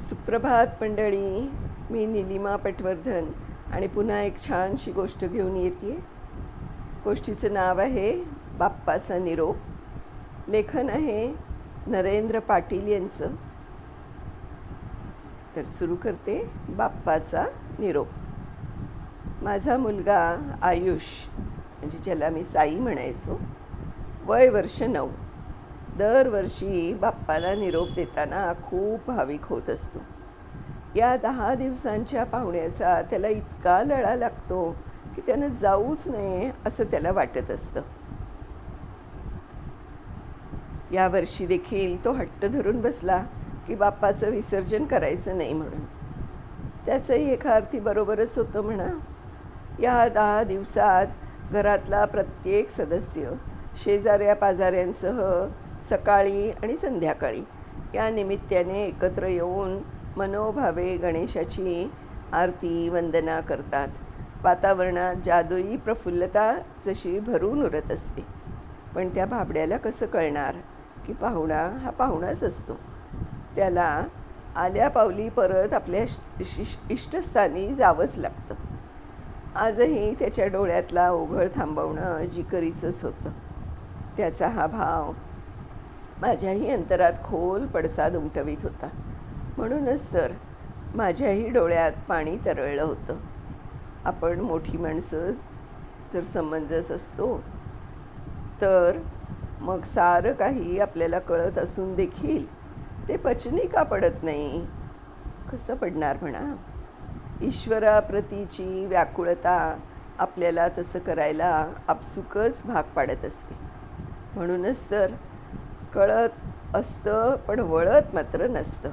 सुप्रभात मंडळी मी निलिमा पटवर्धन आणि पुन्हा एक छानशी गोष्ट घेऊन येते गोष्टीचं नाव आहे बाप्पाचा निरोप. लेखन आहे नरेंद्र पाटील यांचं. तर सुरू करते बाप्पाचा निरोप. माझा मुलगा आयुष म्हणजे ज्याला मी साई म्हणायचो वय वर्ष नऊ. दरवर्षी बाप्पाला निरोप देताना खूप भाविक होत असतो. या दहा दिवसांच्या पाहुण्याचा त्याला इतका लळा लागतो की त्यानं जाऊच नये असं त्याला वाटत असतं. यावर्षी देखील तो हट्ट धरून बसला की बाप्पाचं विसर्जन करायचं नाही म्हणून. त्याचंही एका अर्थी बरोबरच होतं म्हणा. या दहा दिवसात घरातला प्रत्येक सदस्य शेजाऱ्या पाजाऱ्यांसह सकाळी आणि संध्याकाळी. या निमित्ताने एकत्र येऊन मनोभावे गणेशाची आरती वंदना करतात. वातावरणात जादुई प्रफुल्लता जशी भरून उरत असते. पण त्या भाबड्याला कसं कळणार? की पाहुणा हा पाहुणाच असतो. त्याला आल्या पावली परत आपल्या शिश इष्टस्थानी जावंच लागतं. आजही त्याच्या डोळ्यातला ओघळ थांबवणं जिकरीचंच होतं. त्याचा हा भाव माझ्याही अंतरात खोल पडसाद उमटवीत होता. म्हणूनच तर माझ्याही डोळ्यात पाणी तरळलं होतं. आपण मोठी माणसं जर समंजस असतो तर मग सारं काही आपल्याला कळत असून देखील ते पचनी का पडत नाही? कसं पडणार म्हणा? ईश्वराप्रतीची व्याकुळता आपल्याला तसं करायला आपसुकच भाग पाडत असते. म्हणूनच तर कळत असतं पण वळत मात्र नसतं.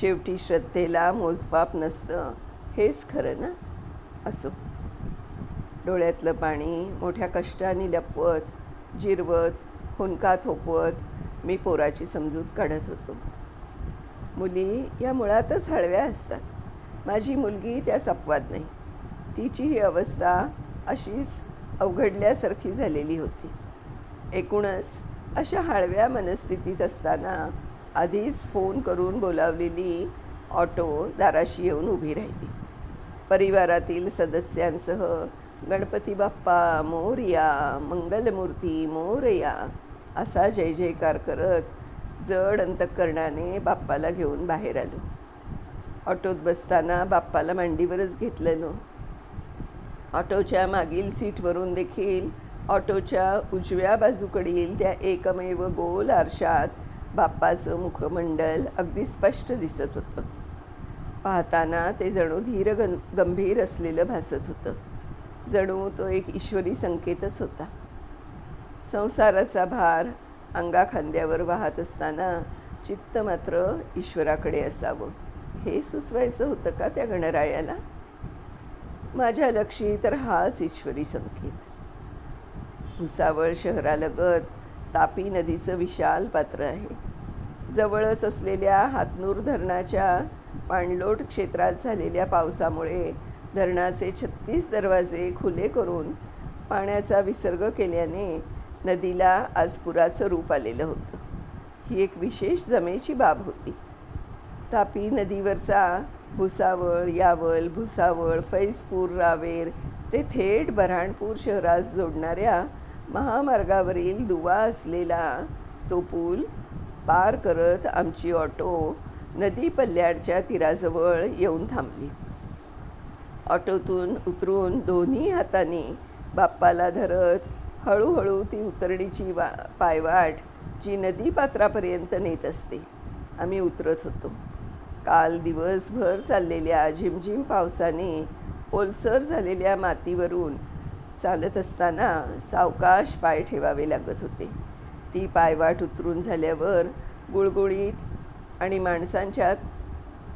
शेवटी श्रद्धेला मोजमाप नसतं. हेच खरं ना? असो. डोळ्यातलं पाणी मोठ्या कष्टाने लपवत जिरवत हुंका थोपवत मी पोराची समजूत काढत होतो. मुली या मुळातच हळव्या असतात. माझी मुलगी त्यास अपवाद नाही. तिची ही अवस्था अशीच अवघडल्यासारखी झालेली होती. एकूणच अशा हळव्या मनस्थितीत असताना आधीच फोन करून बोलावलेली ऑटो दाराशी येऊन उभी राहिली. परिवारातील सदस्यांसह गणपती बाप्पा मोरया मंगलमूर्ती मोरया असा जय जयकार करत जड अंतकरणाने बाप्पाला घेऊन बाहेर आलो. ऑटोत बसताना बाप्पाला मांडीवरच घेतलेलो ऑटोच्या मागील सीटवरून देखील ऑटोच्या उजव्या बाजूकडील त्या एकमेव गोल आरशात. बाप्पाचं मुखमंडल अगदी स्पष्ट दिसत होतं. पाहताना ते जणू धीर गं गंभीर असलेलं भासत होतं. जणू तो एक ईश्वरी संकेतच होता. संसाराचा भार अंगा खांद्यावर वाहत असताना चित्त मात्र ईश्वराकडे असावं. हे सुचवायचं होतं का त्या गणरायाला? माझ्या लक्षी तर हाच ईश्वरी संकेत. भुसावळ शहरालगत तापी नदीचं विशाल पात्र आहे. जवळच असलेल्या हातनूर धरणाच्या पाणलोट क्षेत्रात झालेल्या पावसामुळे धरणाचे छत्तीस दरवाजे खुले करून पाण्याचा विसर्ग केल्याने नदीला आज पुराचं रूप आलेलं होतं. ही एक विशेष जमेची बाब होती. तापी नदीवरचा भुसावळ यावल भुसावळ फैजपूर रावेर ते थेट बऱ्हाणपूर शहरास जोडणाऱ्या महामार्गावरील दुवा असलेला तो पूल पार करत आमची ऑटो नदी पल्ल्याडच्या तीराजवळ येऊन थांबली. ऑटोतून उतरून दोन्ही हातांनी बाप्पाला धरत हळूहळू ती उतरणीची वा पायवाट जी नदी पात्रापर्यंत नेत असते आम्ही उतरत होतो. काल दिवसभर चाललेल्या झिमझिम पावसाने ओलसर झालेल्या मातीवरून चालत असताना सावकाश पाय ठेवावे लागत होते. ती पायवाट उतरून झाल्यावर गुळगुळीत आणि माणसांच्या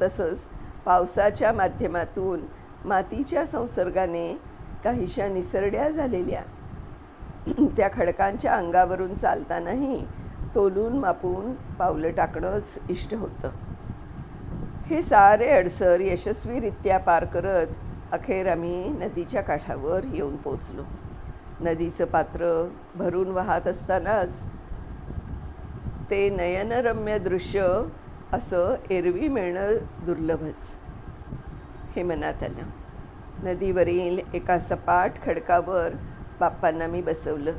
तसंच पावसाच्या माध्यमातून मातीच्या संसर्गाने काहीशा निसरड्या झालेल्या. त्या खडकांच्या अंगावरून चालतानाही तोलून मापून पावलं टाकणंच इष्ट होतं. हे सारे अडसर यशस्वीरित्या पार करत अखेर आम्ही नदीच्या काठावर येऊन पोचलो नदीचं पात्र भरून वाहत असतानाच ते नयनरम्य दृश्य असं एरवी मिळणं दुर्लभच. हे मनात आलं. नदीवरील एका सपाट खडकावर बाप्पांना मी बसवलं.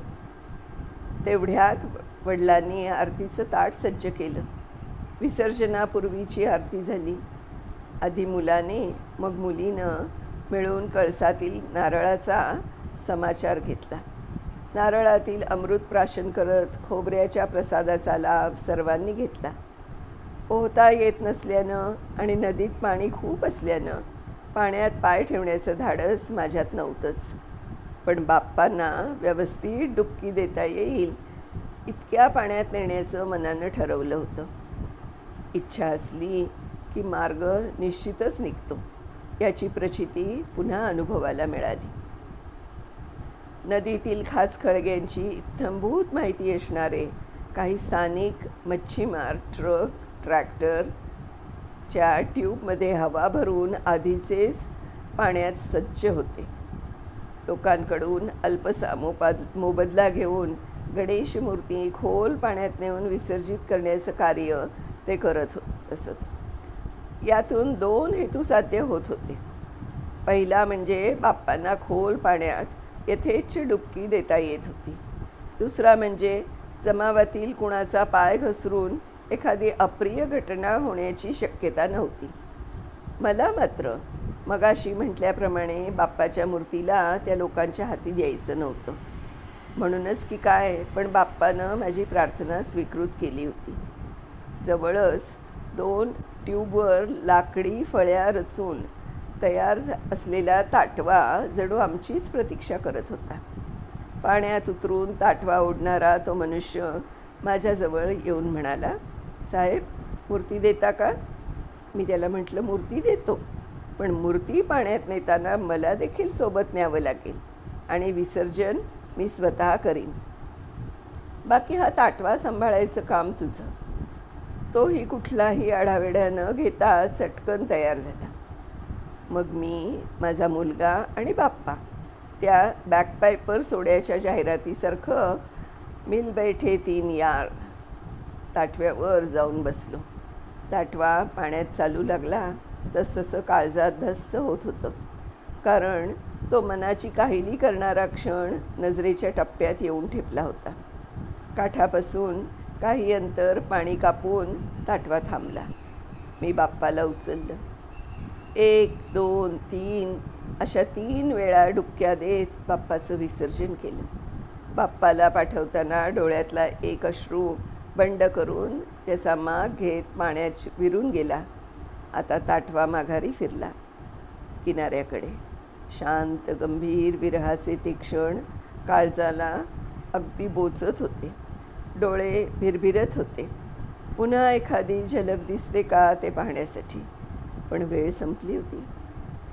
तेवढ्यात वडिलांनी आरतीचं ताट सज्ज केलं. विसर्जनापूर्वीची आरती झाली. आधी मुलाने मग मुलीनं मिळून कळसातील नारळाचा समाचार घेतला. नारळातील अमृत प्राशन करत खोबऱ्याच्या प्रसादाचा लाभ सर्वांनी घेतला. पोहता येत नसल्यानं आणि नदीत पाणी खूप असल्यानं पाण्यात पाय ठेवण्याचं धाडस माझ्यात नव्हतंच. पण बाप्पांना व्यवस्थित डुबकी देता येईल इतक्या पाण्यात नेण्याचं मनानं ठरवलं होतं. इच्छा असली की मार्ग निश्चितच निघतो. याची प्रचिती पुन्हा अनुभवायला मिळाली. नदीतील खास खळग्यांची इत्थंभूत माहिती असणारे काही स्थानिक मच्छीमार ट्रक ट्रॅक्टरच्या ट्यूबमध्ये हवा भरून आधीचेच पाण्यात सज्ज होते. लोकांकडून अल्पसा मोपाद मोबदला घेऊन गणेश मूर्ती खोल पाण्यात नेऊन विसर्जित करण्याचं कार्य ते करत हो असत. यातून दोन हेतू साध्य होत होते. पहिला म्हणजे बाप्पांना खोल पाण्यात यथेच्छ डुबकी देता येत होती. दुसरा म्हणजे जमावातील कुणाचा पाय घसरून एखादी अप्रिय घटना होण्याची शक्यता नव्हती. मला मात्र मगाशी म्हटल्याप्रमाणे बाप्पाच्या मूर्तीला त्या लोकांच्या हाती द्यायचं नव्हतं. म्हणूनच की काय पण बाप्पानं माझी प्रार्थना स्वीकृत केली होती. जवळच दोन ट्यूबवर लाकडी फळ्या रचून तयार असलेला ताटवा जणू आमचीच प्रतीक्षा करत होता. पाण्यात उतरून ताटवा ओढणारा तो मनुष्य माझ्याजवळ येऊन म्हणाला साहेब मूर्ती देता का? मी त्याला म्हटलं मूर्ती देतो पण मूर्ती पाण्यात नेताना मला देखील सोबत न्यावं लागेल आणि विसर्जन मी स्वतः करीन. बाकी हा ताटवा सांभाळायचं काम तुझं. तोही कुठलाही आढावेढा न घेता चटकन तयार झाला. मग मी माझा मुलगा आणि बाप्पा त्या बॅकपायपर सोड्याच्या जाहिरातीसारखं मिल बैठे तीन यार ताटव्यावर जाऊन बसलो. ताटवा पाण्यात चालू लागला तसतसं काळजात धस्स होत होतं. कारण तो मनाची काहिली करणारा क्षण नजरेच्या टप्प्यात येऊन ठेपला होता. काठापासून काही अंतर पाणी कापून ताटवा थांबला. मी बाप्पाला उचललं. एक दोन तीन अशा तीन वेळा डुबक्या देत बाप्पाचं विसर्जन केलं. बाप्पाला पाठवताना डोळ्यातला एक अश्रू बंड करून त्याचा माग घेत पाण्यात विरून गेला. आता ताटवा माघारी फिरला. किनाऱ्याकडे. शांत गंभीर विरहाचे ते क्षण काळजाला अगदी बोचत होते. डोळे भिरभिरत होते. पुन्हा एखादी झलक दिसते का ते पाहण्यासाठी. पण वेळ संपली होती.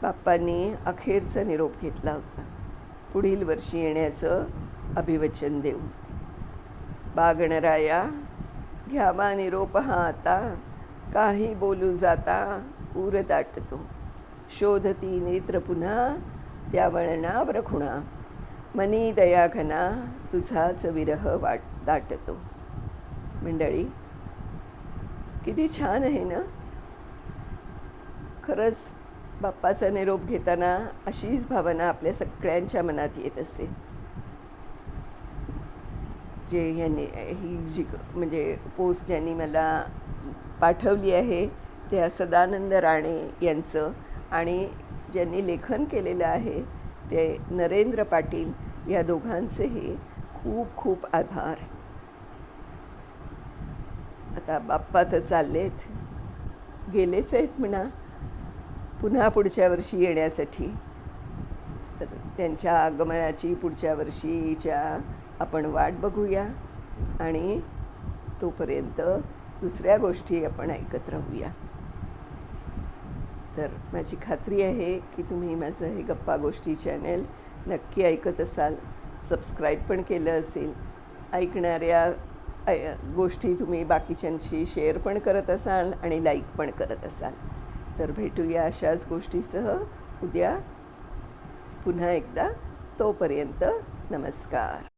बाप्पांनी अखेरचा निरोप घेतला होता. पुढील वर्षी येण्याचं अभिवचन देऊन बागणराया घ्यावा निरोप हा आता. काही बोलू जाता पूर दाटतो. शोधती नेत्र पुन्हा त्या वळणावर खुणा. मनी दया घना तुझाच विरह वाट दाटतो. मंडळी किती छान आहे ना? खरंच बाप्पाचा निरोप घेताना अशीच भावना आपल्या सगळ्यांच्या मनात येत असते. जे यांनी ही जी म्हणजे पोस्ट ज्यांनी मला पाठवली आहे त्या सदानंद राणे यांचं आणि ज्यांनी लेखन केलेलं आहे ते नरेंद्र पाटील या दोघांचेही खूप खूप आभार. आता बाप्पा तर चाललेत. गेलेच आहेत म्हणा. पुन्हा पुढच्या वर्षी येण्यासाठी. तर त्यांच्या आगमनाची पुढच्या वर्षीच्या आपण वाट बघूया आणि तोपर्यंत दुसऱ्या गोष्टी आपण ऐकत राहूया. तर माझी खात्री आहे की तुम्ही माझं हे गप्पा गोष्टी चॅनेल नक्की ऐकत असाल सबस्क्राईब पण केलं असेल ऐकणाऱ्या गोष्टी तुम्ही बाकीच्यांशी शेअर पण करत असाल आणि लाईक पण करत असाल. तर भेटूया अशाच गोष्टीसह उद्या पुन्हा एकदा तोपर्यंत नमस्कार.